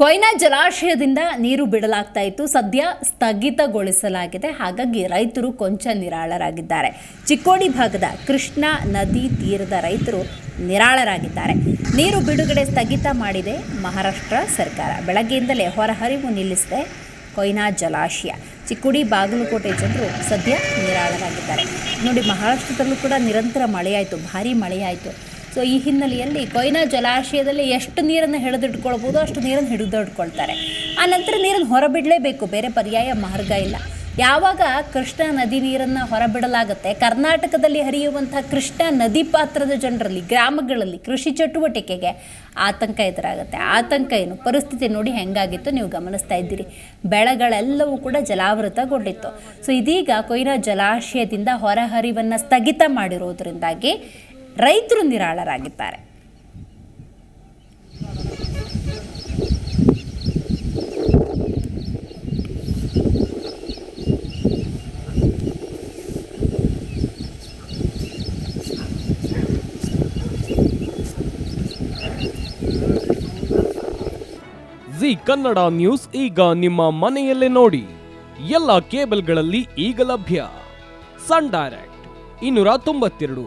ಕೊಯ್ನಾ ಜಲಾಶಯದಿಂದ ನೀರು ಬಿಡಲಾಗ್ತಾ ಇತ್ತು. ಸದ್ಯ ಸ್ಥಗಿತಗೊಳಿಸಲಾಗಿದೆ. ಹಾಗಾಗಿ ರೈತರು ಕೊಂಚ ನಿರಾಳರಾಗಿದ್ದಾರೆ. ಚಿಕ್ಕೋಡಿ ಭಾಗದ ಕೃಷ್ಣಾ ನದಿ ತೀರದ ರೈತರು ನಿರಾಳರಾಗಿದ್ದಾರೆ. ನೀರು ಬಿಡುಗಡೆ ಸ್ಥಗಿತ ಮಾಡಿದೆ ಮಹಾರಾಷ್ಟ್ರ ಸರ್ಕಾರ. ಬೆಳಗ್ಗೆಯಿಂದಲೇ ಹೊರಹರಿವು ನಿಲ್ಲಿಸಿದೆ ಕೊಯ್ನಾ ಜಲಾಶಯ. ಚಿಕ್ಕೋಡಿ ಬಾಗಲಕೋಟೆ ಜನರು ಸದ್ಯ ನಿರಾಳರಾಗಿದ್ದಾರೆ. ನೋಡಿ ಮಹಾರಾಷ್ಟ್ರದಲ್ಲೂ ಕೂಡ ನಿರಂತರ ಮಳೆಯಾಯಿತು. ಭಾರೀ ಮಳೆಯಾಯಿತು. ಸೊ ಈ ಹಿನ್ನೆಲೆಯಲ್ಲಿ ಕೊಯ್ನಾ ಜಲಾಶಯದಲ್ಲಿ ಎಷ್ಟು ನೀರನ್ನು ಹಿಡಿದಿಟ್ಕೊಳ್ಬೋದು, ಅಷ್ಟು ನೀರನ್ನು ಹಿಡಿದಿಟ್ಕೊಳ್ತಾರೆ. ಆ ನಂತರ ನೀರನ್ನು ಹೊರಬಿಡಲೇಬೇಕು, ಬೇರೆ ಪರ್ಯಾಯ ಮಾರ್ಗ ಇಲ್ಲ. ಯಾವಾಗ ಕೃಷ್ಣಾ ನದಿ ನೀರನ್ನು ಹೊರಬಿಡಲಾಗುತ್ತೆ, ಕರ್ನಾಟಕದಲ್ಲಿ ಹರಿಯುವಂಥ ಕೃಷ್ಣಾ ನದಿ ಪಾತ್ರದ ಜನರಲ್ಲಿ, ಗ್ರಾಮಗಳಲ್ಲಿ ಕೃಷಿ ಚಟುವಟಿಕೆಗೆ ಆತಂಕ ಎದುರಾಗುತ್ತೆ. ಆತಂಕ ಏನು? ಪರಿಸ್ಥಿತಿ ನೋಡಿ ಹೆಂಗಾಗಿತ್ತು ನೀವು ಗಮನಿಸ್ತಾ ಇದ್ದೀರಿ. ಬೆಳೆಗಳೆಲ್ಲವೂ ಕೂಡ ಜಲಾವೃತಗೊಂಡಿತ್ತು. ಸೊ ಇದೀಗ ಕೊಯ್ನಾ ಜಲಾಶಯದಿಂದ ಹೊರಹರಿವನ್ನು ಸ್ಥಗಿತ ಮಾಡಿರೋದ್ರಿಂದಾಗಿ ರೈತರು ನಿರಾಳರಾಗಿದ್ದಾರೆ. ಜಿ ಕನ್ನಡ ನ್ಯೂಸ್ ಈಗ ನಿಮ್ಮ ಮನೆಯಲ್ಲೇ ನೋಡಿ. ಎಲ್ಲ ಕೇಬಲ್ಗಳಲ್ಲಿ ಈಗ ಲಭ್ಯ. ಸನ್ ಡೈರೆಕ್ಟ್, ಇನ್ನೂರ ತೊಂಬತ್ತೆರಡು.